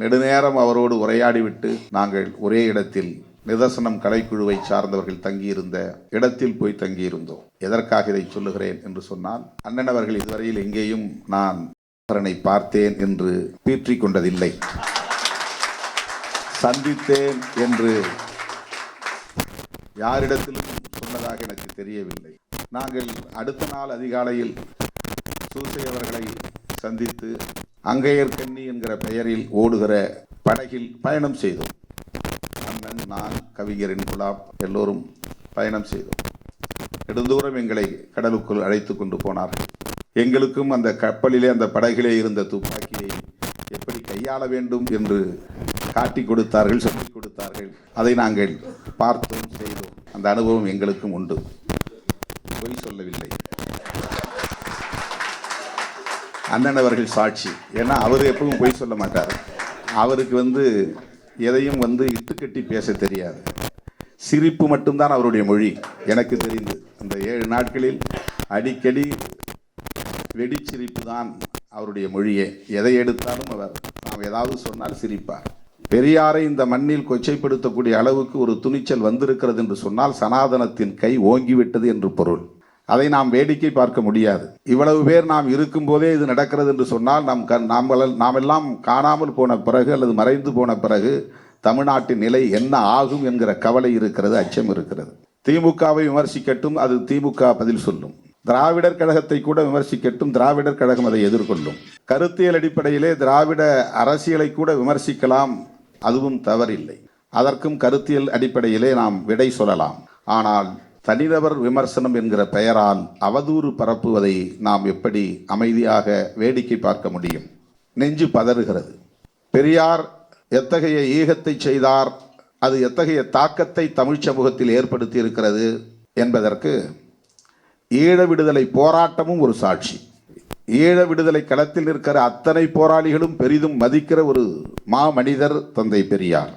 நெடுநேரம் அவரோடு உரையாடிவிட்டு நாங்கள் ஒரே இடத்தில் நிதர்சனம் கலைக்குழுவை சார்ந்தவர்கள் தங்கியிருந்த இடத்தில் போய் தங்கியிருந்தோம். எதற்காக இதை சொல்லுகிறேன் என்று சொன்னால் அண்ணன் அவர்கள் இதுவரையில் எங்கேயும் நான் பார்த்தேன் என்று பீற்றிக் கொண்டதில்லை. சந்தித்தேன் என்று யாரிடத்திலும் சொன்னதாக எனக்கு தெரியவில்லை. நாங்கள் அடுத்த நாள் அதிகாலையில் சூசை அவர்களை சந்தித்து அங்கையர்கண்ணி என்கிற பெயரில் ஓடுகிற படகில் பயணம் செய்தோம். அண்ணன் நான் கவிஞரின் குலாப் எல்லோரும் பயணம் செய்தோம். நெடுந்தூரம் எங்களை கடலுக்குள் அழைத்து கொண்டு போனார்கள். எங்களுக்கும் அந்த கப்பலிலே அந்த படகிலே இருந்த துப்பாக்கியை எப்படி கையாள வேண்டும் என்று காட்டி கொடுத்தார்கள் சொல்லிக் கொடுத்தார்கள். அதை நாங்கள் பார்த்தோம் செய்தோம். அந்த அனுபவம் எங்களுக்கும் உண்டு பொய் சொல்லவில்லை அண்ணன் அவர்கள் சாட்சி. ஏன்னா அவர் எப்பவும் பொய் சொல்ல மாட்டார். அவருக்கு வந்து எதையும் வந்து இட்டுக்கட்டி பேச தெரியாது. சிரிப்பு மட்டும்தான் அவருடைய மொழி எனக்கு தெரிந்து. அந்த ஏழு நாட்களில் அடிக்கடி வெடிச்சிரிப்பு தான் அவருடைய மொழியே. எதை எடுத்தாலும் அவர் நாம் ஏதாவது சொன்னால் சிரிப்பார். பெரியாரை இந்த மண்ணில் கொச்சைப்படுத்தக்கூடிய அளவுக்கு ஒரு துணிச்சல் வந்திருக்கிறது என்று சொன்னால் சனாதனத்தின் கை ஓங்கிவிட்டது என்று பொருள். அதை நாம் வேடிக்கை பார்க்க முடியாது. இவ்வளவு பேர் நாம் இருக்கும்போதே இது நடக்கிறது என்று சொன்னால் நாம் க நாம் நாமெல்லாம் காணாமல் போன பிறகு அல்லது மறைந்து போன பிறகு தமிழ்நாட்டின் நிலை என்ன ஆகும் என்கிற கவலை இருக்கிறது அச்சம் இருக்கிறது. திமுகவை விமர்சிக்கட்டும் அது திமுக பதில் சொல்லும். திராவிடர் கழகத்தை கூட விமர்சிக்கட்டும் திராவிடர் கழகம் அதை எதிர்கொள்ளும். கருத்தியல் அடிப்படையிலே திராவிட அரசியலை கூட விமர்சிக்கலாம் அதுவும் தவறில்லை. அதற்கும் கருத்தியல் அடிப்படையிலே நாம் விடை சொல்லலாம். ஆனால் தனிநபர் விமர்சனம் என்கிற பெயரால் அவதூறு பரப்புவதை நாம் எப்படி அமைதியாக வேடிக்கை பார்க்க முடியும்? நெஞ்சு பதறுகிறது. பெரியார் எத்தகைய ஈகத்தை செய்தார்? அது எத்தகைய தாக்கத்தை தமிழ் சமூகத்தில் ஏற்படுத்தி இருக்கிறது என்பதற்கு ஈழ விடுதலை போராட்டமும் ஒரு சாட்சி. ஈழ விடுதலை களத்தில் இருக்கிற அத்தனை போராளிகளும் பெரிதும் மதிக்கிற ஒரு மாமனிதர் தந்தை பெரியார்.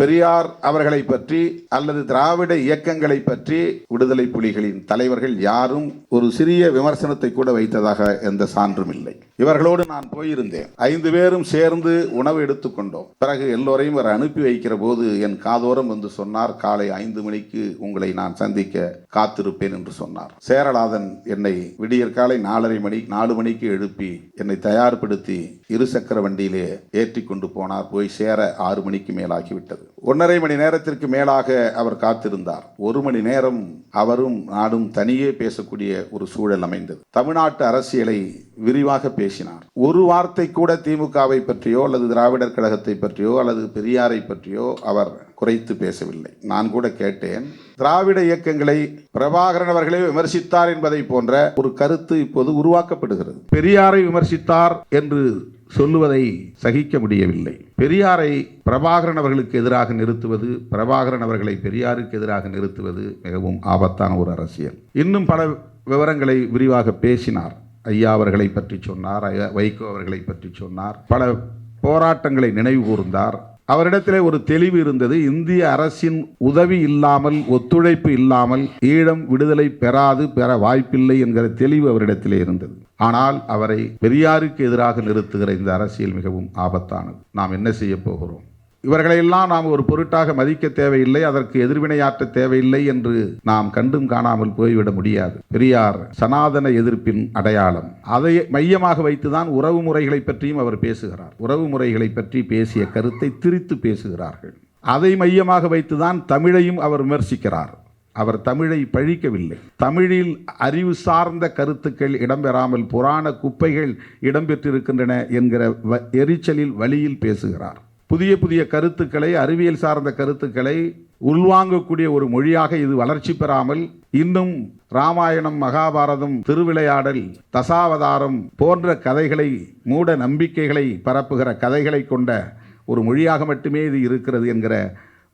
பெரியார் அவர்களை பற்றி அல்லது திராவிட இயக்கங்களை பற்றி விடுதலை புலிகளின் தலைவர்கள் யாரும் ஒரு சிறிய விமர்சனத்தை கூட வைத்ததாக எந்த சான்றும் இல்லை. இவர்களோடு நான் போயிருந்தேன். ஐந்து பேரும் சேர்ந்து உணவு எடுத்துக்கொண்டோம் பிறகு எல்லோரையும் அவர் அனுப்பி வைக்கிற போது என் காதோரம் வந்து சொன்னார் காலை ஐந்து மணிக்கு உங்களை நான் சந்திக்க காத்திருப்பேன் என்று சொன்னார். சேரலாதன் என்னை விடியற் காலை நாலரை மணி நாலு மணிக்கு எழுப்பி என்னை தயார்படுத்தி இருசக்கர வண்டியிலே ஏற்றி கொண்டு போனார். போய் சேர ஆறு மணிக்கு மேலாகிவிட்டது. ஒன்றரை மணி நேரத்திற்கு மேலாக அவர் காத்திருந்தார். ஒரு மணி நேரம் அவரும் நாடும் தனியே பேசக்கூடிய ஒரு சூழல் அமைந்தது. தமிழ்நாட்டு அரசியலை விரிவாக பேசினார். ஒரு வார்த்தை கூட திமுகவை பற்றியோ அல்லது திராவிடர் கழகத்தை பற்றியோ அல்லது பெரியாரை பற்றியோ அவர் குறைத்து பேசவில்லை. நான் கூட கேட்டேன் திராவிட இயக்கங்களை பிரபாகரன் அவர்களே விமர்சித்தார் என்பதை போன்ற ஒரு கருத்து இப்போது உருவாக்கப்படுகிறது. பெரியாரை விமர்சித்தார் என்று சொல்லுவதை சகிக்க முடியவில்லை. பெரியாரை பிரபாகரன் அவர்களுக்கு எதிராக நிறுத்துவது பிரபாகரன் அவர்களை பெரியாருக்கு எதிராக நிறுத்துவது மிகவும் ஆபத்தான ஒரு அரசியல். இன்னும் பல விவரங்களை விரிவாக பேசினார். ஐயா அவர்களை பற்றி சொன்னார் வைகோ அவர்களை பற்றி சொன்னார். பல போராட்டங்களை நினைவு கூர்ந்தார். அவரிடத்திலே ஒரு தெளிவு இருந்தது இந்திய அரசின் உதவி இல்லாமல் ஒத்துழைப்பு இல்லாமல் ஈழம் விடுதலை பெறாது பெற வாய்ப்பில்லை என்கிற தெளிவு அவரிடத்திலே இருந்தது. ஆனால் அவரை பெரியாருக்கு எதிராக நிறுத்துகிற இந்த அரசியல் மிகவும் ஆபத்தானது. நாம் என்ன செய்ய போகிறோம்? இவர்களையெல்லாம் நாம் ஒரு பொருட்டாக மதிக்க தேவையில்லை அதற்கு எதிர்வினையாற்ற தேவையில்லை என்று நாம் கண்டும் காணாமல் போய்விட முடியாது. பெரியார் சனாதன எதிர்ப்பின் அடையாளம். அதை மையமாக வைத்துதான் உறவு முறைகளை பற்றியும் அவர் பேசுகிறார். உறவு முறைகளை பற்றி பேசிய கருத்தை திரித்து பேசுகிறார்கள். அதை மையமாக வைத்துதான் தமிழையும் அவர் விமர்சிக்கிறார். அவர் தமிழை பழிக்கவில்லை. தமிழில் அறிவு சார்ந்த கருத்துக்கள் இடம்பெறாமல் புராண குப்பைகள் இடம்பெற்றிருக்கின்றன என்கிற வ- எரிச்சலில் வழியில் பேசுகிறார். புதிய புதிய கருத்துக்களை அறிவியல் சார்ந்த கருத்துக்களை உள்வாங்கக்கூடிய ஒரு மொழியாக இது வளர்ச்சி பெறாமல் இன்னும் ராமாயணம் மகாபாரதம் திருவிளையாடல் தசாவதாரம் போன்ற கதைகளை மூட நம்பிக்கைகளை பரப்புகிற கதைகளை கொண்ட ஒரு மொழியாக மட்டுமே இது இருக்கிறது என்கிற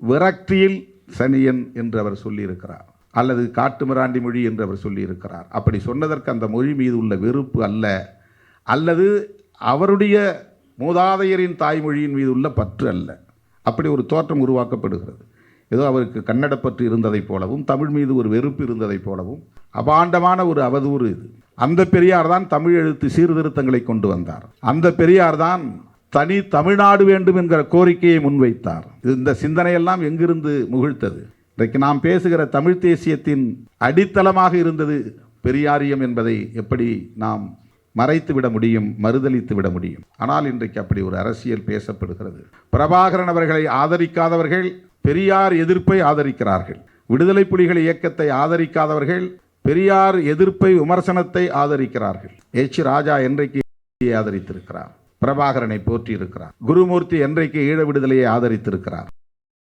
விரக்தியில் சனியன் என்று அவர் சொல்லியிருக்கிறார். அல்லது காட்டுமிராண்டி மொழி என்று அவர் சொல்லியிருக்கிறார். அப்படி சொன்னதற்கு அந்த மொழி மீது உள்ள வெறுப்பு அல்ல. அல்லது அவருடைய மூதாதையரின் தாய்மொழியின் மீது உள்ள பற்று அல்ல. அப்படி ஒரு தோற்றம் உருவாக்கப்படுகிறது. ஏதோ அவருக்கு கன்னட பற்று இருந்ததைப் போலவும் தமிழ் மீது ஒரு வெறுப்பு இருந்ததைப் போலவும் அபாண்டமான ஒரு அவதூறு இது. அந்த பெரியார் தான் தமிழ் எழுத்து சீர்திருத்தங்களை கொண்டு வந்தார். அந்த பெரியார் தான் தனி தமிழ்நாடு வேண்டும் என்கிற கோரிக்கையை முன்வைத்தார். இந்த சிந்தனையெல்லாம் எங்கிருந்து முகிழ்த்தது? இன்றைக்கு நாம் பேசுகிற தமிழ் தேசியத்தின் அடித்தளமாக இருந்தது பெரியாரியம் என்பதை எப்படி நாம் மறைத்து விட முடியும் மறுதலித்து விட முடியும்? ஆனால் இன்றைக்கு அப்படி ஒரு அரசியல் பேசப்படுகிறது. பிரபாகரன் அவர்களை ஆதரிக்காதவர்கள் பெரியார் எதிர்ப்பை ஆதரிக்கிறார்கள். விடுதலை புலிகள் இயக்கத்தை ஆதரிக்காதவர்கள் பெரியார் எதிர்ப்பை விமர்சனத்தை ஆதரிக்கிறார்கள். எச் ராஜா என்றைக்கு ஆதரித்திருக்கிறார்? பிரபாகரனை போற்றியிருக்கிறார். குருமூர்த்தி என்றைக்கு ஈழ விடுதலையை ஆதரித்திருக்கிறார்?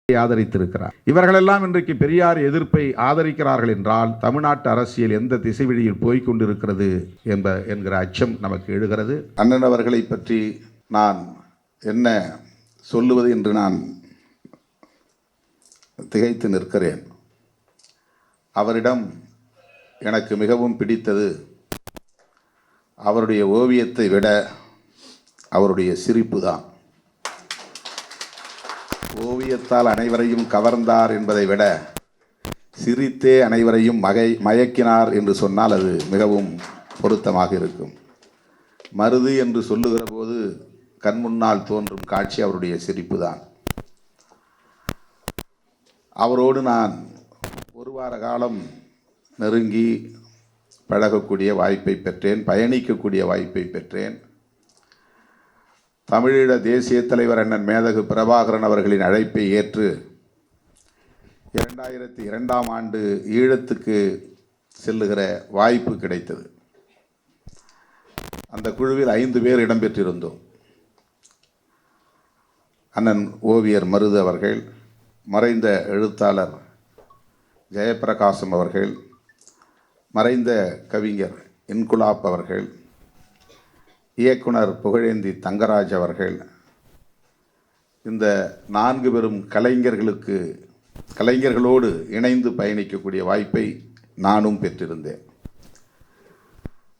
ஆதரித்திருக்கிறார். இவர்களெல்லாம் இன்றைக்கு பெரியார் எதிர்ப்பை ஆதரிக்கிறார்கள் என்றால் தமிழ்நாட்டு அரசியல் எந்த திசை வழியில் போய்கொண்டிருக்கிறது என்ப என்கிற அச்சம் நமக்கு எழுகிறது. அண்ணன் அவர்களை பற்றி நான் என்ன சொல்லுவது என்று நான் திகைத்து நிற்கிறேன். அவரிடம் எனக்கு மிகவும் பிடித்தது அவருடைய ஓவியத்தை விட அவருடைய சிரிப்பு தான் ஓவியத்தால் அனைவரையும் கவர்ந்தார் என்பதை விட சிரித்தே அனைவரையும் மகை மயக்கினார் என்று சொன்னால் அது மிகவும் பொருத்தமாக இருக்கும். மருது என்று சொல்லுகிற போது கண் முன்னால் தோன்றும் காட்சி அவருடைய சிரிப்பு தான் அவரோடு நான் ஒரு வார காலம் நெருங்கி பழகக்கூடிய வாய்ப்பை பெற்றேன் பயணிக்கக்கூடிய வாய்ப்பை பெற்றேன். தமிழீழ தேசிய தலைவர் அண்ணன் மேதகு பிரபாகரன் அவர்களின் அழைப்பை ஏற்று இரண்டாயிரத்தி இரண்டாம் ஆண்டு ஈழத்துக்கு செல்லுகிற வாய்ப்பு கிடைத்தது. அந்த குழுவில் ஐந்து பேர் இடம்பெற்றிருந்தோம். அண்ணன் ஓவியர் மருது அவர்கள் மறைந்த எழுத்தாளர் ஜெயபிரகாசம் அவர்கள் மறைந்த கவிஞர் இன்குலாப் அவர்கள் இயக்குனர் புகழேந்தி தங்கராஜ் அவர்கள் இந்த நான்கு பெரும் கலைஞர்களுக்கு கலைஞர்களோடு இணைந்து பயணிக்கக்கூடிய வாய்ப்பை நானும் பெற்றிருந்தேன்.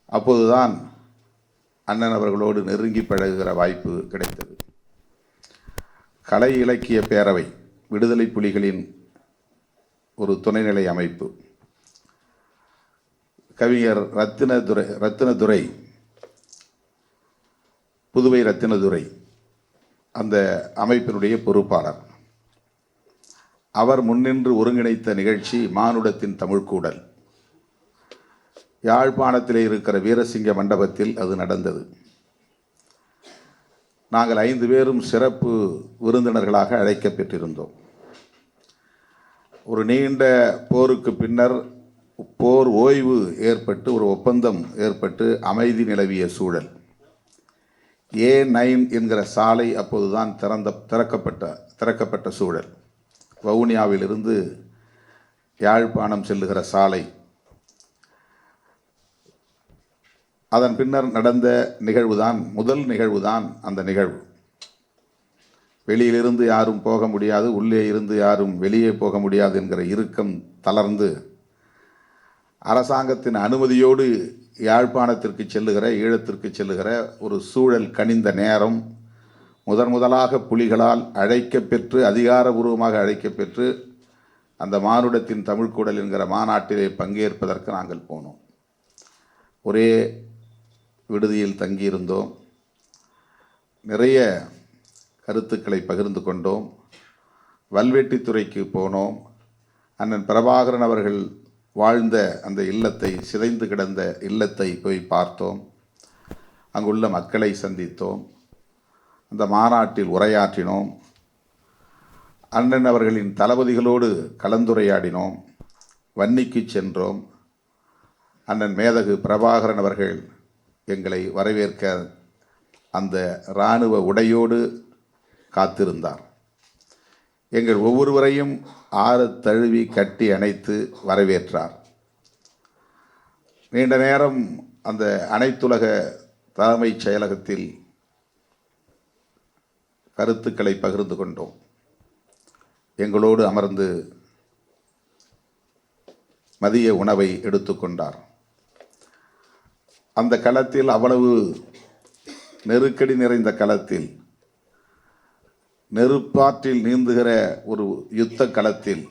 அப்போதுதான் அண்ணன் அவர்களோடு நெருங்கி பழகுகிற வாய்ப்பு கிடைத்தது. கலை இலக்கிய பேரவை விடுதலை புலிகளின் ஒரு துணைநிலை அமைப்பு. கவிஞர் ரத்தினதுரை ரத்தினதுரை புதுவை ரத்தினதுரை அந்த அமைப்பினுடைய பொறுப்பாளர். அவர் முன்னின்று ஒருங்கிணைத்த நிகழ்ச்சி மானுடத்தின் தமிழ்கூடல் யாழ்ப்பாணத்திலே இருக்கிற வீரசிங்க மண்டபத்தில் அது நடந்தது. நாங்கள் ஐந்து பேரும் சிறப்பு விருந்தினர்களாக அழைக்கப்பெற்றிருந்தோம் ஒரு நீண்ட போருக்கு பின்னர் போர் ஓய்வு ஏற்பட்டு ஒரு ஒப்பந்தம் ஏற்பட்டு அமைதி நிலவிய சூழல். ஏ நைன் என்கிற சாலை அப்போதுதான் திறந்த திறக்கப்பட்ட திறக்கப்பட்ட சூழல். வவுனியாவிலிருந்து யாழ்ப்பாணம் செல்லுகிற சாலை. அதன் பின்னர் நடந்த நிகழ்வுதான் முதல் நிகழ்வுதான் அந்த நிகழ்வு. வெளியிலிருந்து யாரும் போக முடியாது உள்ளே இருந்து யாரும் வெளியே போக முடியாது என்கிற இறுக்கம் தளர்ந்து அரசாங்கத்தின் அனுமதியோடு யாழ்ப்பாணத்திற்கு செல்லுகிற ஈழத்திற்கு செல்லுகிற ஒரு சூழல் கனிந்த நேரம் முதன் முதலாக புலிகளால் அழைக்கப்பெற்று அதிகாரபூர்வமாக அழைக்கப்பெற்று அந்த மானுடத்தின் தமிழ்கூடல் என்கிற மாநாட்டிலே பங்கேற்பதற்கு நாங்கள் போனோம். ஒரே விடுதியில் தங்கியிருந்தோம். நிறைய கருத்துக்களை பகிர்ந்து கொண்டோம். வல்வெட்டித்துறைக்கு போனோம். அண்ணன் பிரபாகரன் அவர்கள் வாழ்ந்த அந்த இல்லத்தை சிதைந்து கிடந்த இல்லத்தை போய் பார்த்தோம். அங்குள்ள மக்களை சந்தித்தோம். அந்த மாநாட்டில் உரையாற்றினோம். அண்ணன் அவர்களின் தளபதிகளோடு கலந்துரையாடினோம். வன்னிக்கு சென்றோம். அண்ணன் மேதகு பிரபாகரன் அவர்கள் எங்களை வரவேற்க அந்த இராணுவ உடையோடு காத்திருந்தார். எங்கள் ஒவ்வொருவரையும் ஆறு தழுவி கட்டி அணைத்து வரவேற்றார். நீண்ட நேரம் அந்த அனைத்துலக தலைமைச் செயலகத்தில் கருத்துக்களை பகிர்ந்து கொண்டோம். எங்களோடு அமர்ந்து மதிய உணவை எடுத்துக்கொண்டார் அந்த களத்தில் அவ்வளவு நெருக்கடி நிறைந்த களத்தில் நெருப்பாற்றில் நீந்துகிற ஒரு யுத்த களத்தில்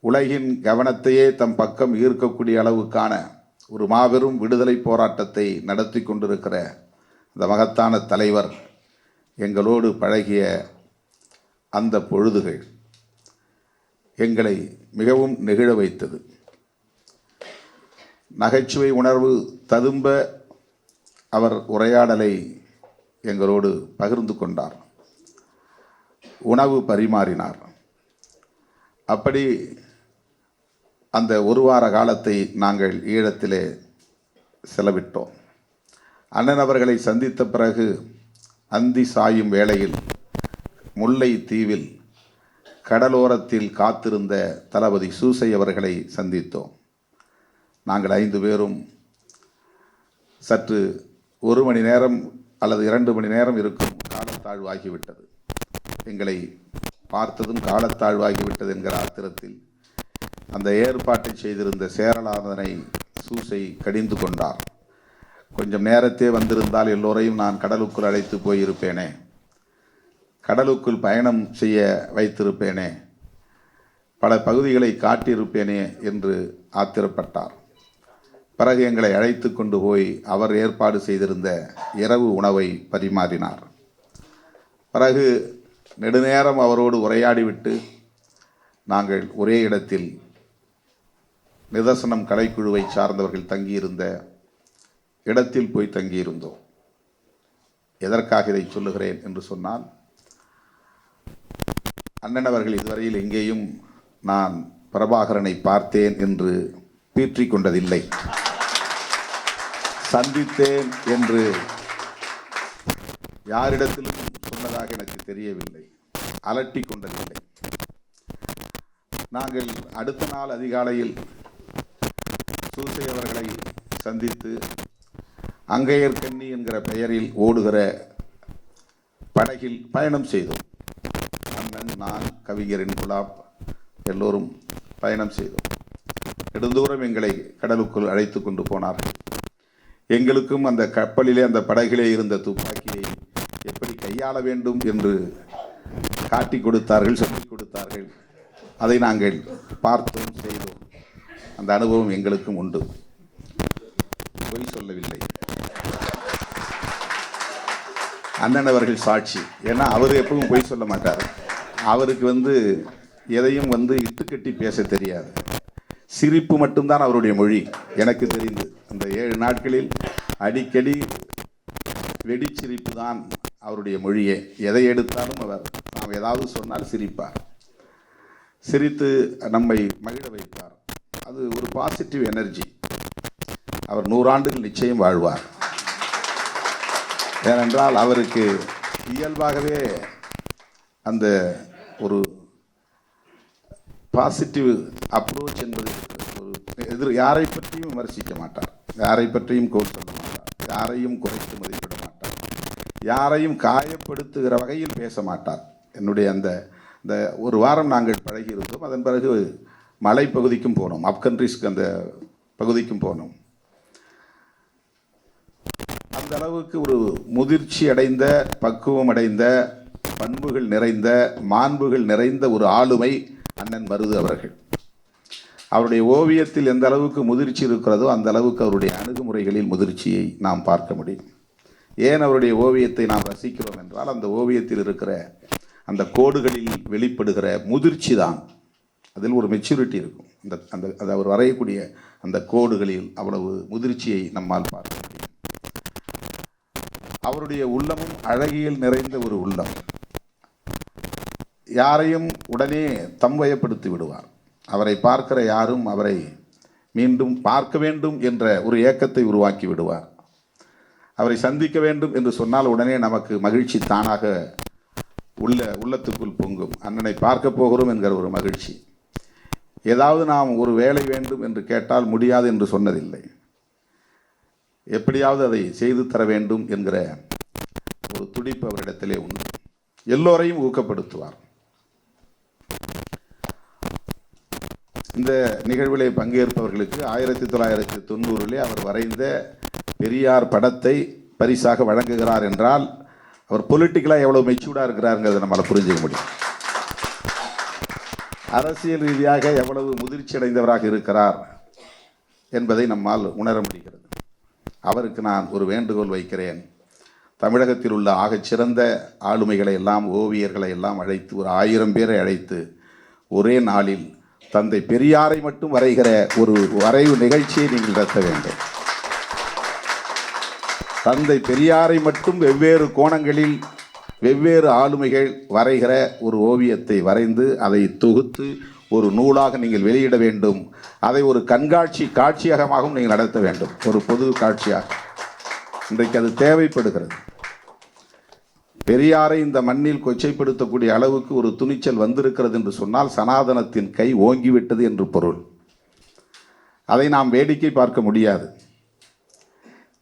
உலகின் கவனத்தையே தம் பக்கம் ஈர்க்கக்கூடிய அளவுக்கான ஒரு மாபெரும் விடுதலை போராட்டத்தை நடத்தி கொண்டிருக்கிற அந்த மகத்தான தலைவர் எங்களோடு பழகிய அந்த பொழுதுகள் எங்களை மிகவும் நெகிழ வைத்தது. நகைச்சுவை உணர்வு ததும்ப அவர் உரையாடலை எங்களோடு பகிர்ந்து கொண்டார். உணவு பரிமாறினார். அப்படி அந்த ஒரு வார காலத்தை நாங்கள் ஈழத்திலே செலவிட்டோம். அண்ணன் அவர்களை சந்தித்த பிறகு அந்தி சாயும் வேளையில் முல்லை தீவில் கடலோரத்தில் காத்திருந்த தளபதி சூசை அவர்களை சந்தித்தோம். நாங்கள் ஐந்து பேரும் சற்று ஒரு மணி நேரம் அல்லது இரண்டு மணி நேரம் இருக்கும் காலத்தாழ்வாகிவிட்டது. எங்களை பார்த்ததும் காலத்தாழ்வாகிவிட்டது என்கிற ஆத்திரத்தில் அந்த ஏற்பாட்டை செய்திருந்த சேரலாதனை சூசை கடிந்து கொண்டார். கொஞ்சம் நேரத்தே வந்திருந்தால் எல்லோரையும் நான் கடலுக்குள் அழைத்து போயிருப்பேனே. கடலுக்குள் பயணம் செய்ய வைத்திருப்பேனே. பல பகுதிகளை காட்டியிருப்பேனே என்று ஆத்திரப்பட்டார். பிறகு எங்களை அழைத்து கொண்டு போய் அவர் ஏற்பாடு செய்திருந்த இரவு உணவை பரிமாறினார். பிறகு நெடுநேரம் அவரோடு உரையாடிவிட்டு நாங்கள் ஒரே இடத்தில் நிதர்சனம் கலைக்குழுவை சார்ந்தவர்கள் தங்கியிருந்த இடத்தில் போய் தங்கியிருந்தோம். எதற்காக இதை சொல்லுகிறேன் என்று சொன்னால் அண்ணன் அவர்கள் இதுவரையில் எங்கேயும் நான் பிரபாகரனை பார்த்தேன் என்று பீற்றிக் கொண்டதில்லை. சந்தித்தேன் என்று யாரிடத்திலும் சொன்னதாக எனக்கு தெரியவில்லை. அலட்டி கொண்டதில்லை. நாங்கள் அடுத்த நாள் அதிகாலையில் சூசை அவர்களை சந்தித்து அங்கையர் கன்னி என்கிற பெயரில் ஓடுகிற படகில் பயணம் செய்தோம். அண்ணன் நான் கவிஞரின் குலாப் எல்லோரும் பயணம் செய்தோம். நெடுந்தூரம் எங்களை கடலுக்குள் அழைத்து கொண்டு போனார்கள். எங்களுக்கும் அந்த கப்பலிலே அந்த படகிலே இருந்த துப்பாக்கியை கையாள வேண்டும் என்று காட்டி கொடுத்தார்கள் சொல்லிக் கொடுத்தார்கள். அதை நாங்கள் பார்த்தோம் செய்தோம். அந்த அனுபவம் எங்களுக்கும் உண்டு. பொய் சொல்லவில்லை. அண்ணன் அவர்கள் சாட்சி. ஏன்னா அவர் எப்பவும் பொய் சொல்ல மாட்டார். அவருக்கு வந்து எதையும் வந்து இட்டுக்கட்டி பேச தெரியாது. சிரிப்பு மட்டும்தான் அவருடைய மொழி எனக்கு தெரிந்து. அந்த ஏழு நாட்களில் அடிக்கடி வெடிச்சிரிப்பு தான் அவருடைய மொழியே எதை எடுத்தாலும் அவர் நாம் ஏதாவது சொன்னால் சிரிப்பார். சிரித்து நம்மை மகிழ வைப்பார். அது ஒரு பாசிட்டிவ் எனர்ஜி அவர் நூறாண்டுகள் நிச்சயம் வாழ்வார். ஏனென்றால் அவருக்கு இயல்பாகவே அந்த ஒரு பாசிட்டிவ் அப்ரோச் என்பது ஒரு எதிர் யாரை பற்றியும் விமர்சிக்க மாட்டார். யாரை பற்றியும் கோல் சொல்ல மாட்டார். யாரையும் குறைத்து மதிப்பிட யாரையும் காயப்படுத்துகிற வகையில் பேச மாட்டார் என்னுடைய அந்த இந்த ஒரு வாரம் நாங்கள் பழகியிருந்தோம். அதன் பிறகு மலைப்பகுதிக்கும் போனோம். அப்கண்ட்ரிஸ்க்கு அந்த பகுதிக்கும் போனோம். அந்த அளவுக்கு ஒரு முதிர்ச்சி அடைந்த பக்குவம் அடைந்த பண்புகள் நிறைந்த மாண்புகள் நிறைந்த ஒரு ஆளுமை அண்ணன் மருது அவர்கள். அவருடைய ஓவியத்தில் எந்த அளவுக்கு முதிர்ச்சி இருக்கிறதோ அந்த அளவுக்கு அவருடைய அணுகுமுறைகளில் முதிர்ச்சியை நாம் பார்க்க முடியும். ஏன் அவருடைய ஓவியத்தை நாம் ரசிக்கிறோம் என்றால் அந்த ஓவியத்தில் இருக்கிற அந்த கோடுகளில் வெளிப்படுகிற முதிர்ச்சி தான். அதில் ஒரு மெச்சூரிட்டி இருக்கும். அந்த அந்த அது அவர் வரையக்கூடிய அந்த கோடுகளில் அவ்வளவு முதிர்ச்சியை நம்மால் பார்க்க முடியும். அவருடைய உள்ளமும் அழகியல் நிறைந்த ஒரு உள்ளம். யாரையும் உடனே தம்வயப்படுத்தி விடுவார். அவரை பார்க்கிற யாரும் அவரை மீண்டும் பார்க்க வேண்டும் என்ற ஒரு ஏக்கத்தை உருவாக்கி விடுவார். அவரை சந்திக்க வேண்டும் என்று சொன்னால் உடனே நமக்கு மகிழ்ச்சி தானாக உள்ள உள்ளத்துக்குள் பொங்கும். அண்ணனை பார்க்க போகிறோம் என்கிற ஒரு மகிழ்ச்சி. ஏதாவது நாம் ஒரு வேலை வேண்டும் என்று கேட்டால் முடியாது என்று சொன்னதில்லை. எப்படியாவது அதை செய்து தர வேண்டும் என்கிற ஒரு துடிப்பு அவரிடத்திலே உண்டு. எல்லோரையும் ஊக்கப்படுத்துவார். இந்த நிகழ்விலே பங்கேற்பவர்களுக்கு ஆயிரத்தி தொள்ளாயிரத்தி தொண்ணூறிலே அவர் வரைந்த பெரியார் படத்தை பரிசாக வழங்குகிறார் என்றால் அவர் பொலிட்டிக்கலாக எவ்வளோ மெச்சூர்டாக இருக்கிறாருங்கிறத நம்மளால் புரிஞ்சுக்க முடியும். அரசியல் ரீதியாக எவ்வளவு முதிர்ச்சி அடைந்தவராக இருக்கிறார் என்பதை நம்மால் உணர முடிகிறது. அவருக்கு நான் ஒரு வேண்டுகோள் வைக்கிறேன். தமிழகத்தில் உள்ள ஆகச்சிறந்த ஆளுமைகளை எல்லாம் ஓவியர்களை எல்லாம் அழைத்து ஒரு ஆயிரம் பேரை அழைத்து ஒரே நாளில் தந்தை பெரியாரை மட்டும் வரைகிற ஒரு வரைவு நிகழ்ச்சியை நீங்கள் நடத்த வேண்டும். தந்தை பெரியாரை மட்டும் வெவ்வேறு கோணங்களில் வெவ்வேறு ஆளுமைகள் வரைகிற ஒரு ஓவியத்தை வரைந்து அதை தொகுத்து ஒரு நூலாக நீங்கள் வெளியிட வேண்டும். அதை ஒரு கண்காட்சி காட்சியகமாகவும் நீங்கள் நடத்த வேண்டும். ஒரு பொது காட்சியாக. இன்றைக்கு அது தேவைப்படுகிறது. பெரியாரை இந்த மண்ணில் கொச்சைப்படுத்தக்கூடிய அளவுக்கு ஒரு துணிச்சல் வந்திருக்கிறது என்று சொன்னால் சனாதனத்தின் கை ஓங்கிவிட்டது என்று பொருள். அதை நாம் வேடிக்கை பார்க்க முடியாது.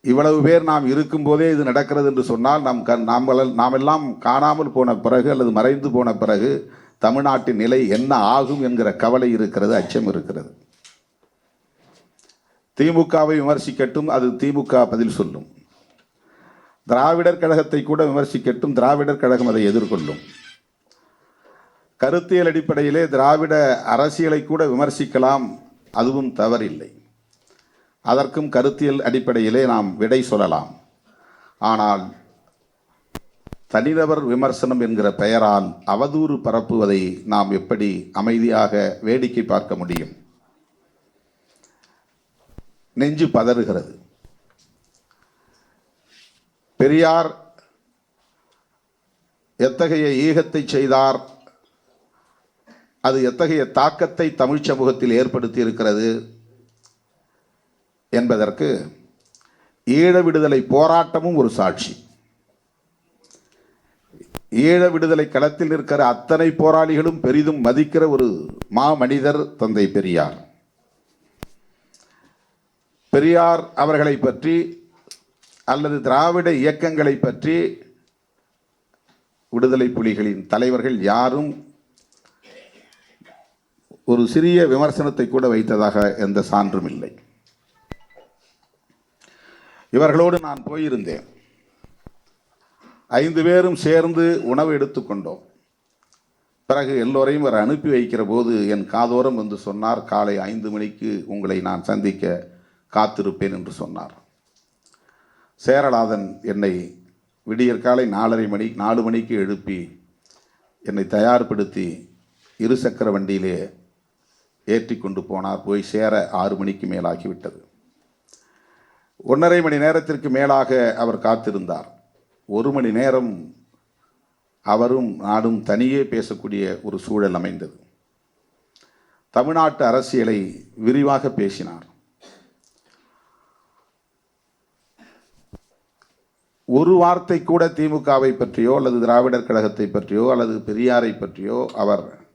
இவ்வளவு பேர் நாம் இருக்கும்போதே இது நடக்கிறது என்று சொன்னால் நாம் கண் நாமல் நாமெல்லாம் காணாமல் போன பிறகு அல்லது மறைந்து போன பிறகு தமிழ்நாட்டின் நிலை என்ன ஆகும் என்கிற கவலை இருக்கிறது அச்சம் இருக்கிறது. திமுகவை விமர்சிக்கட்டும் அது திமுக பதில் சொல்லும். திராவிடர் கழகத்தை கூட விமர்சிக்கட்டும் திராவிடர் கழகம் அதை எதிர்கொள்ளும். கருத்தியல் அடிப்படையிலே திராவிட அரசியலை கூட விமர்சிக்கலாம் அதுவும் தவறில்லை. அதற்கும் கருத்தியல் அடிப்படையிலே நாம் விடை சொல்லலாம். ஆனால் தனிநபர் விமர்சனம் என்கிற பெயரால் அவதூறு பரப்புவதை நாம் எப்படி அமைதியாக வேடிக்கை பார்க்க முடியும்? நெஞ்சு பதறுகிறது. பெரியார் எத்தகைய ஈகத்தை செய்தார்? அது எத்தகைய தாக்கத்தை தமிழ் சமூகத்தில் ஏற்படுத்தி இருக்கிறது என்பதற்கு ஈழ விடுதலை போராட்டமும் ஒரு சாட்சி. ஈழ விடுதலை களத்தில் இருக்கிற அத்தனை போராளிகளும் பெரிதும் மதிக்கிற ஒரு மாமனிதர் தந்தை பெரியார். பெரியார் அவர்களை பற்றி அல்லது திராவிட இயக்கங்களை பற்றி விடுதலை புலிகளின் தலைவர்கள் யாரும் ஒரு சிறிய விமர்சனத்தை கூட வைத்ததாக எந்த சான்றும் இல்லை. இவர்களோடு நான் போயிருந்தேன். ஐந்து பேரும் சேர்ந்து உணவு எடுத்துக்கொண்டோம் பிறகு எல்லோரையும் அவர் அனுப்பி வைக்கிற போது என் காதோரம் வந்து சொன்னார் காலை ஐந்து மணிக்கு உங்களை நான் சந்திக்க காத்திருப்பேன் என்று சொன்னார். சேரலாதன் என்னை விடியற்காலை நாலரை மணி நாலு மணிக்கு எழுப்பி என்னை தயார்படுத்தி இருசக்கர வண்டியிலே ஏற்றி கொண்டு போனார். போய் சேர ஆறு மணிக்கு மேலாகிவிட்டது. ஒன்றரை மணி நேரத்திற்கு மேலாக அவர் காத்திருந்தார். ஒரு மணி நேரம் அவரும் நாடும் தனியே பேசக்கூடிய ஒரு சூழல் அமைந்தது. தமிழ்நாட்டு அரசியலை விரிவாக பேசினார். ஒரு வார்த்தை கூட திமுகவை பற்றியோ அல்லது திராவிடர் கழகத்தை பற்றியோ அல்லது பெரியாரை பற்றியோ அவர்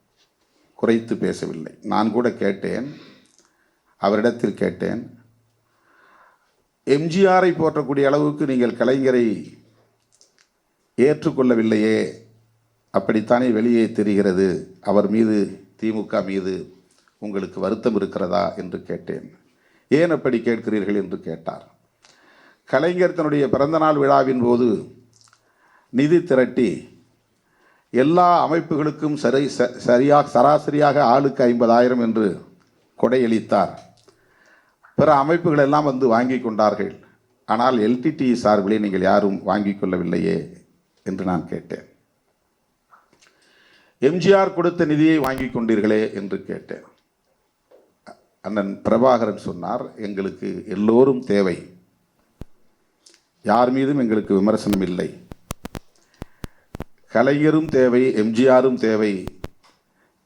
குறைத்து பேசவில்லை. நான் கூட கேட்டேன் அவரிடத்தில் கேட்டேன். எம்ஜிஆரை போற்றக்கூடிய அளவுக்கு நீங்கள் கலைஞரை ஏற்றுக்கொள்ளவில்லையே அப்படித்தானே வெளியே தெரிகிறது? அவர் மீது திமுக மீது உங்களுக்கு வருத்தம் இருக்கிறதா என்று கேட்டேன். ஏன் அப்படி கேட்கிறீர்கள் என்று கேட்டார். கலைஞர் தன்னுடைய பிறந்தநாள் விழாவின் போது நிதி திரட்டி எல்லா அமைப்புகளுக்கும் சரி ச- சரியாக சராசரியாக ஆளுக்கு ஐம்பதாயிரம் என்று கொடையளித்தார். பிற அமைப்புகள் எல்லாம் வந்து வாங்கி கொண்டார்கள். ஆனால் எல்டிடி சார்பிலே நீங்கள் யாரும் வாங்கி கொள்ளவில்லையே என்று நான் கேட்டேன். எம்ஜிஆர் கொடுத்த நிதியை வாங்கி கொண்டீர்களே என்று கேட்டேன். அண்ணன் பிரபாகரன் சொன்னார் எங்களுக்கு எல்லோரும் தேவை. யார் மீதும் எங்களுக்கு விமர்சனம் இல்லை. கலைஞரும் தேவை எம்ஜிஆரும் தேவை.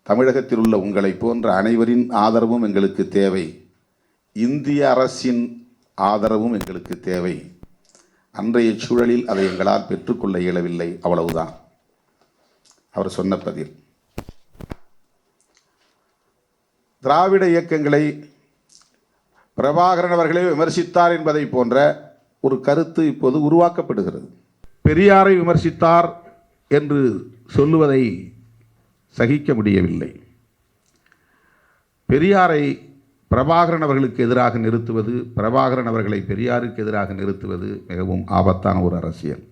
தமிழகத்தில் உள்ள உங்களை போன்ற அனைவரின் ஆதரவும் எங்களுக்கு தேவை. இந்திய அரசின் ஆதரவும் எங்களுக்கு தேவை. அன்றைய சூழலில் அதை எங்களால் பெற்றுக்கொள்ள இயலவில்லை அவ்வளவுதான். அவர் சொன்ன பதில். திராவிட இயக்கங்களை பிரபாகரன் அவர்களே விமர்சித்தார் என்பதை போன்ற ஒரு கருத்து இப்போது உருவாக்கப்படுகிறது. பெரியாரை விமர்சித்தார் என்று சொல்லுவதை சகிக்க முடியவில்லை. பெரியாரை பிரபாகரன் அவர்களுக்கு எதிராக நிறுத்துவது பிரபாகரன் அவர்களை பெரியாருக்கு எதிராக நிறுத்துவது மிகவும் ஆபத்தான ஒரு அரசியல்.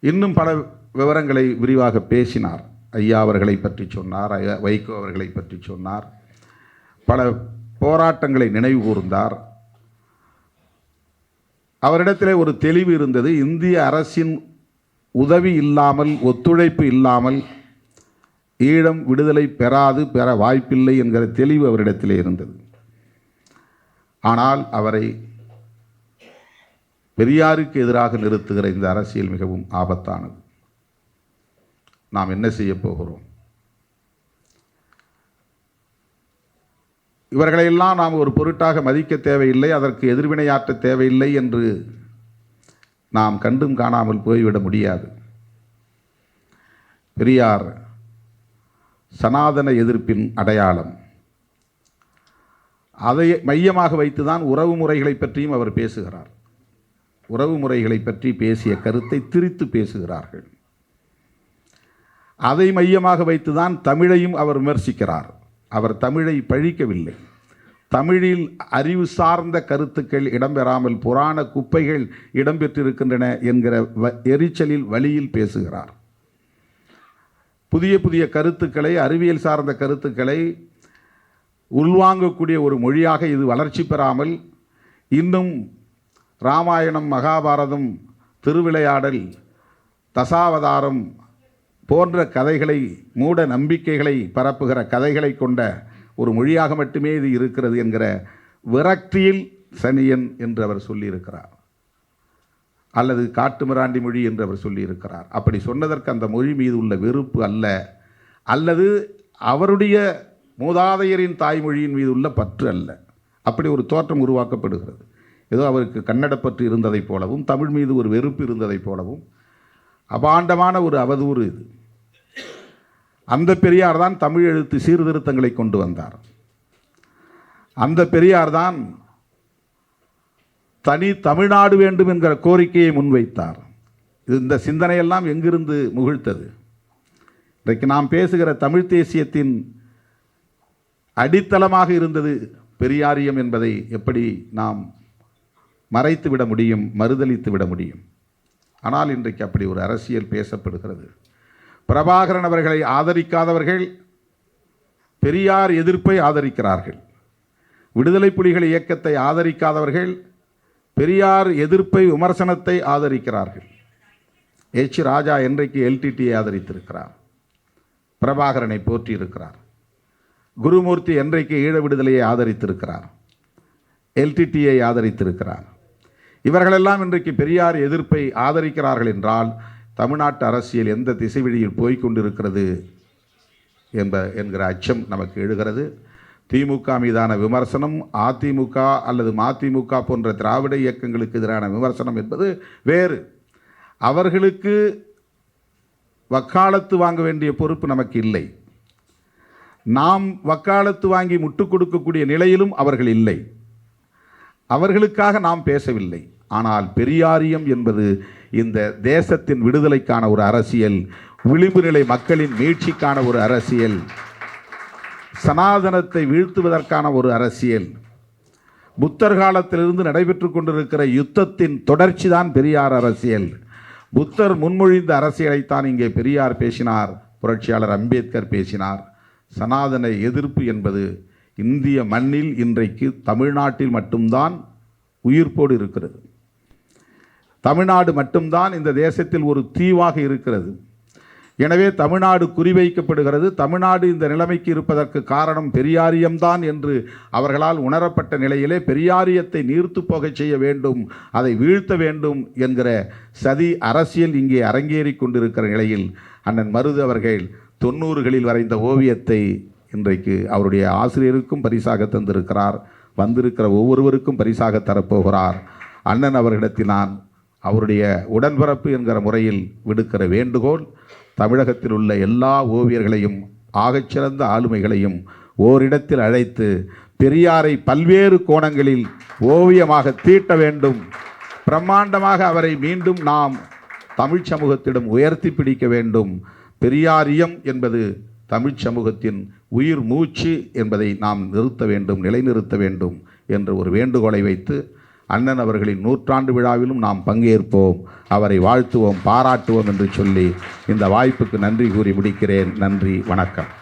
இன்னும் பல விவரங்களை விரிவாக பேசினார். ஐயா அவர்களை பற்றி சொன்னார் ஐயா வைகோ அவர்களை பற்றி சொன்னார். பல போராட்டங்களை நினைவு கூர்ந்தார். அவரிடத்திலே ஒரு தெளிவு இருந்தது இந்திய அரசின் உதவி இல்லாமல் ஒத்துழைப்பு இல்லாமல் ஈழம் விடுதலை பெறாது பெற வாய்ப்பில்லை என்கிற தெளிவு அவரிடத்திலே இருந்தது. ஆனால் அவரை பெரியாருக்கு எதிராக நிறுத்துகிற இந்த அரசியல் மிகவும் ஆபத்தானது. நாம் என்ன செய்ய போகிறோம்? இவர்களையெல்லாம் நாம் ஒரு பொருட்டாக மதிக்க தேவையில்லை அதற்கு எதிர்வினையாற்ற தேவையில்லை என்று நாம் கண்டும் காணாமல் போய்விட முடியாது. பெரியார் சனாதன எதிர்ப்பின் அடையாளம். அதை மையமாக வைத்துதான் உறவு முறைகளை பற்றியும் அவர் பேசுகிறார். உறவு முறைகளை பற்றி பேசிய கருத்தை திரித்து பேசுகிறார்கள். அதை மையமாக வைத்துதான் தமிழையும் அவர் விமர்சிக்கிறார். அவர் தமிழை பழிக்கவில்லை. தமிழில் அறிவு சார்ந்த கருத்துக்கள் இடம்பெறாமல் புராண குப்பைகள் இடம்பெற்றிருக்கின்றன என்கிற வ- எரிச்சலில் வழியில் பேசுகிறார். புதிய புதிய கருத்துக்களை அறிவியல் சார்ந்த கருத்துக்களை உள்வாங்கக்கூடிய ஒரு மொழியாக இது வளர்ச்சி பெறாமல் இன்னும் ராமாயணம் மகாபாரதம் திருவிளையாடல் தசாவதாரம் போன்ற கதைகளை மூட நம்பிக்கைகளை பரப்புகிற கதைகளை கொண்ட ஒரு மொழியாக மட்டுமே இது இருக்கிறது என்கிற விரக்தியில் சனியன் என்று அவர் சொல்லியிருக்கிறார். அல்லது காட்டுமிராண்டி மொழி என்று அவர் சொல்லியிருக்கிறார். அப்படி சொன்னதற்கு அந்த மொழி மீது உள்ள வெறுப்பு அல்ல. அல்லது அவருடைய மூதாதையரின் தாய்மொழியின் மீது உள்ள பற்று அல்ல. அப்படி ஒரு தோற்றம் உருவாக்கப்படுகிறது. ஏதோ அவருக்கு கன்னடப்பற்று இருந்ததைப் போலவும் தமிழ் மீது ஒரு வெறுப்பு இருந்ததைப் போலவும் அபாண்டமான ஒரு அவதூறு இது. அந்த பெரியார் தான் தமிழ் எழுத்து சீர்திருத்தங்களை கொண்டு வந்தார். அந்த பெரியார் தான் தனி தமிழ்நாடு வேண்டும் என்கிற கோரிக்கையை முன்வைத்தார். இது இந்த சிந்தனையெல்லாம் எங்கிருந்து முகிழ்த்தது? இன்றைக்கு நாம் பேசுகிற தமிழ் தேசியத்தின் அடித்தளமாக இருந்தது பெரியாரியம் என்பதை எப்படி நாம் மறைத்து விட முடியும் மறுதலித்து விட முடியும்? ஆனால் இன்றைக்கு அப்படி ஒரு அரசியல் பேசப்படுகிறது. பிரபாகரன் அவர்களை ஆதரிக்காதவர்கள் பெரியார் எதிர்ப்பை ஆதரிக்கிறார்கள். விடுதலை புலிகள் இயக்கத்தை ஆதரிக்காதவர்கள் பெரியார் எதிர்ப்பை விமர்சனத்தை ஆதரிக்கிறார்கள். எச் ராஜா என்றைக்கு எல்டிடியை ஆதரித்திருக்கிறார்? பிரபாகரனை போற்றியிருக்கிறார். குருமூர்த்தி என்றைக்கு ஈழ விடுதலையை ஆதரித்திருக்கிறார்? எல்டிடியை ஆதரித்திருக்கிறார். இவர்களெல்லாம் இன்றைக்கு பெரியார் எதிர்ப்பை ஆதரிக்கிறார்கள் என்றால் தமிழ்நாட்டு அரசியல் எந்த திசை வழியில் போய்கொண்டிருக்கிறது என்ப என்கிற அச்சம் நமக்கு எழுகிறது. திமுக மீதான விமர்சனம் அதிமுக அல்லது மதிமுக போன்ற திராவிட இயக்கங்களுக்கு எதிரான விமர்சனம் என்பது வேறு. அவர்களுக்கு வக்காலத்து வாங்க வேண்டிய பொறுப்பு நமக்கு இல்லை. நாம் வக்காலத்து வாங்கி முட்டுக் கொடுக்கக்கூடிய நிலையிலும் அவர்கள் இல்லை. அவர்களுக்காக நாம் பேசவில்லை. ஆனால் பெரியாரியம் என்பது இந்த தேசத்தின் விடுதலைக்கான ஒரு அரசியல் விளிம்பு நிலை மக்களின் மீட்சிக்கான ஒரு அரசியல். சனாதனத்தை வீழ்த்துவதற்கான ஒரு அரசியல். புத்தர் காலத்திலிருந்து நடைபெற்று கொண்டிருக்கிற யுத்தத்தின் தொடர்ச்சி தான் பெரியார் அரசியல். புத்தர் முன்மொழிந்த அரசியலைத்தான் இங்கே பெரியார் பேசினார் புரட்சியாளர் அம்பேத்கர் பேசினார். சனாதன எதிர்ப்பு என்பது இந்திய மண்ணில் இன்றைக்கு தமிழ்நாட்டில் மட்டும்தான் உயிர்ப்போடு இருக்கிறது. தமிழ்நாடு மட்டும்தான் இந்த தேசத்தில் ஒரு தீவாக இருக்கிறது. எனவே தமிழ்நாடு குறிவைக்கப்படுகிறது. தமிழ்நாடு இந்த நிலைமைக்கு இருப்பதற்கு காரணம் பெரியாரியம்தான் என்று அவர்களால் உணரப்பட்ட நிலையிலே பெரியாரியத்தை நீர்த்து போகச் செய்ய வேண்டும் அதை வீழ்த்த வேண்டும் என்கிற சதி அரசியல் இங்கே அரங்கேறி கொண்டிருக்கிற நிலையில் அண்ணன் மருது அவர்கள் தொண்ணூறுகளில் வரைந்த ஓவியத்தை இன்றைக்கு அவருடைய ஆசிரியருக்கும் பரிசாக தந்திருக்கிறார். வந்திருக்கிற ஒவ்வொருவருக்கும் பரிசாக தரப்போகிறார். அண்ணன் அவர்களிடத்தில் நான் அவருடைய உடன்பிறப்பு என்கிற முறையில் விடுக்கிற வேண்டுகோள் தமிழகத்தில் உள்ள எல்லா ஓவியர்களையும் ஆகச்சிறந்த ஆளுமைகளையும் ஓரிடத்தில் அழைத்து பெரியாரை பல்வேறு கோணங்களில் ஓவியமாக தீட்ட வேண்டும். பிரம்மாண்டமாக அவரை மீண்டும் நாம் தமிழ் சமூகத்திடம் உயர்த்தி பிடிக்க வேண்டும். பெரியாரியம் என்பது தமிழ் சமூகத்தின் உயிர் மூச்சு என்பதை நாம் நிறுத்த வேண்டும் நிலைநிறுத்த வேண்டும் என்று ஒரு வேண்டுகோளை வைத்து அண்ணன் அவர்களின் நூற்றாண்டு விழாவிலும் நாம் பங்கேற்போம். அவரை வாழ்த்துவோம் பாராட்டுவோம் என்று சொல்லி இந்த வாய்ப்புக்கு நன்றி கூறி முடிக்கிறேன். நன்றி வணக்கம்.